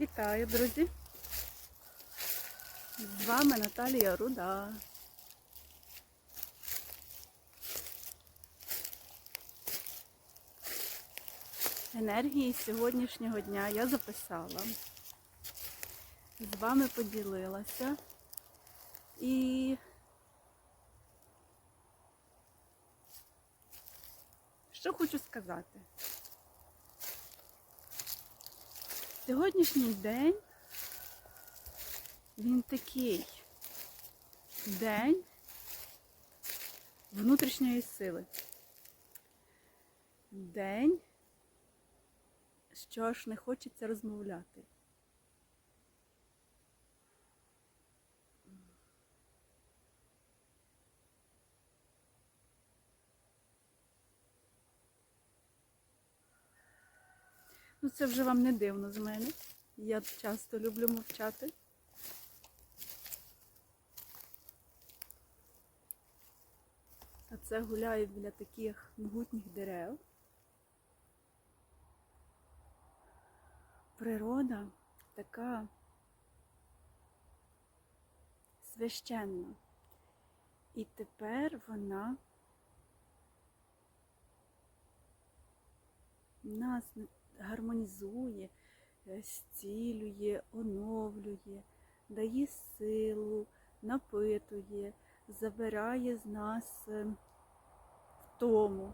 Вітаю, друзі! З вами Наталія Руда. Енергії сьогоднішнього дня я записала, з вами поділилася і що хочу сказати. Сьогоднішній день він такий день внутрішньої сили. День, що аж не хочеться розмовляти. Ну, це вже вам не дивно з мене. Я часто люблю мовчати. А це гуляю біля таких могутніх дерев. Природа така священна. І тепер вона нас гармонізує, е, зцілює, оновлює, дає силу, напитує, забирає з нас е, втому.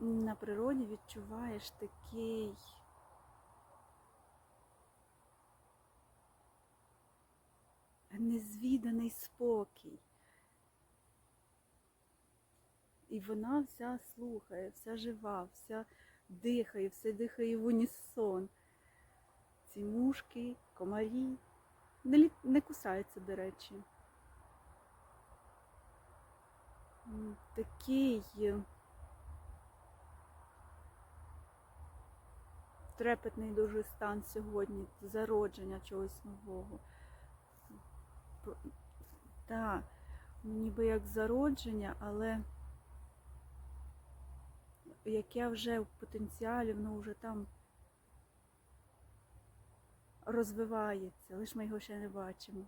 На природі відчуваєш такий незвіданий спокій. І вона вся слухає, вся жива, вся дихає, все дихає в унісон. Ці мушки, комарі не, не кусаються, до речі. Такий трепетний дуже стан сьогодні, зародження чогось нового. Так, ніби як зародження, але яке вже в потенціалі, воно вже там розвивається, лише ми його ще не бачимо.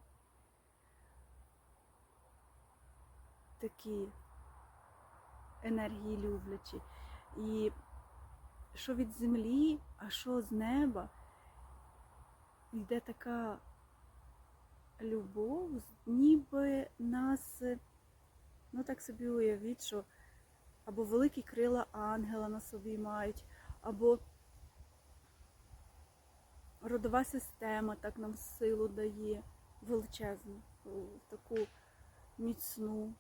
Такі енергії люблячі. І що від землі, а що з неба, йде така любов, ніби нас, ну так собі уявіть, що або великі крила ангела на собі мають, або родова система так нам силу дає величезну, таку міцну.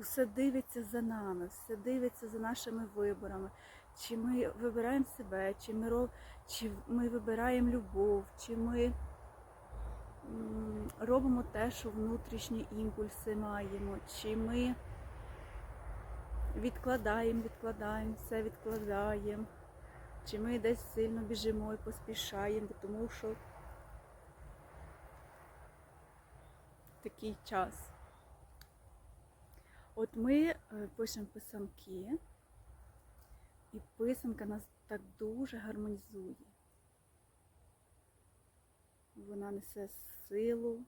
Усе дивиться за нами, все дивиться за нашими виборами. Чи ми вибираємо себе, чи ми, чи ми вибираємо любов, чи ми робимо те, що внутрішні імпульси маємо, чи ми відкладаємо, відкладаємо, все відкладаємо, чи ми десь сильно біжимо і поспішаємо, тому що такий час. От ми е, пишемо писанки, і писанка нас так дуже гармонізує. Вона несе силу,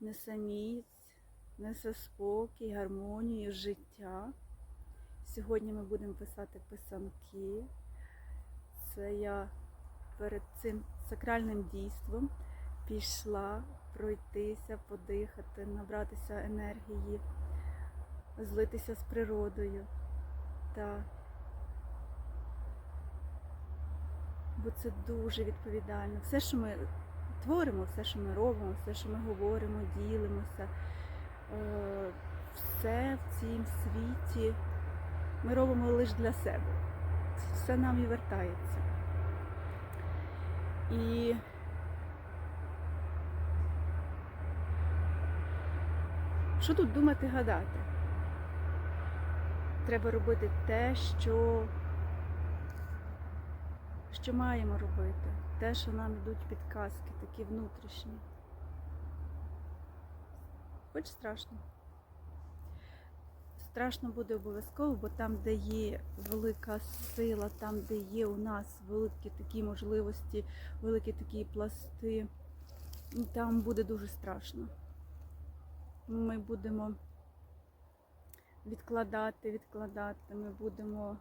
несе міць, несе спокій, гармонію, життя. Сьогодні ми будемо писати писанки. Це я перед цим сакральним дійством пішла пройтися, подихати, набратися енергії, злитися з природою. Так. Бо це дуже відповідально. Все, що ми творимо, все, що ми робимо, все, що ми говоримо, ділимося, е, все в цім світі ми робимо лише для себе. Все нам і вертається. І Що тут думати гадати? Треба робити те, що, що маємо робити, те, що нам йдуть підказки, такі внутрішні. Хоч страшно. Страшно буде обов'язково, бо там, де є велика сила, там, де є у нас великі такі можливості, великі такі пласти, там буде дуже страшно. Ми будемо відкладати, відкладати, ми будемо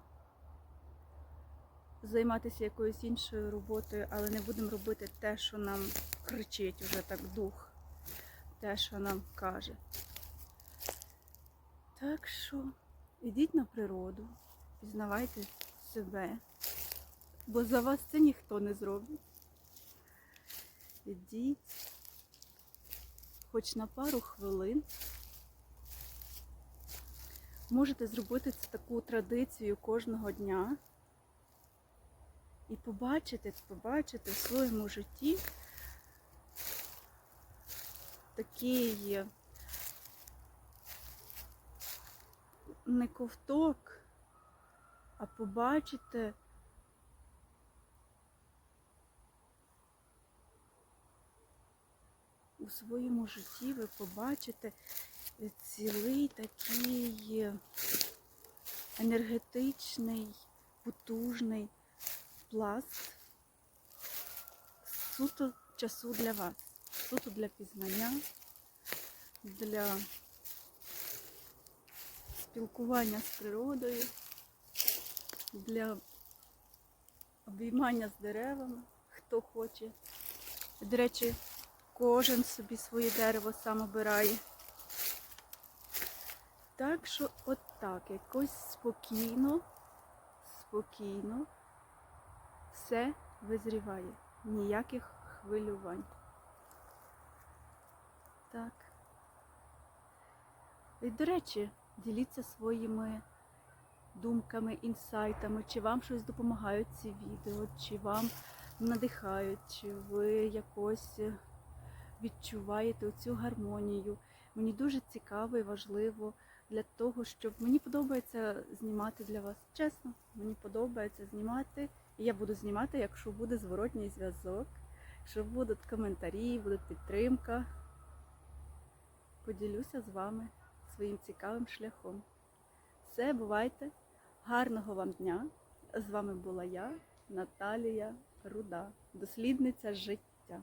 займатися якоюсь іншою роботою, але не будемо робити те, що нам кричить уже так дух, те, що нам каже. Так що ідіть на природу, пізнавайте себе, бо за вас це ніхто не зробить. Ідіть хоч на пару хвилин. Можете зробити це таку традицію кожного дня і побачити, побачити в своєму житті такий не ковток, а побачите у своєму житті ви побачите цілий такий енергетичний, потужний пласт суто часу для вас, суто для пізнання, для спілкування з природою, для обіймання з деревами, хто хоче. До речі, кожен собі своє дерево сам обирає. Так що от так, якось спокійно, спокійно все визріває. Ніяких хвилювань. Так. І, до речі, діліться своїми думками, інсайтами, чи вам щось допомагають ці відео, чи вам надихають, чи ви якось відчуваєте цю гармонію. Мені дуже цікаво і важливо для того, щоб мені подобається знімати для вас. Чесно, мені подобається знімати. І я буду знімати, якщо буде зворотній зв'язок, якщо будуть коментарі, буде підтримка. Поділюся з вами своїм цікавим шляхом. Все, бувайте! Гарного вам дня! З вами була я, Наталія Руда, дослідниця життя.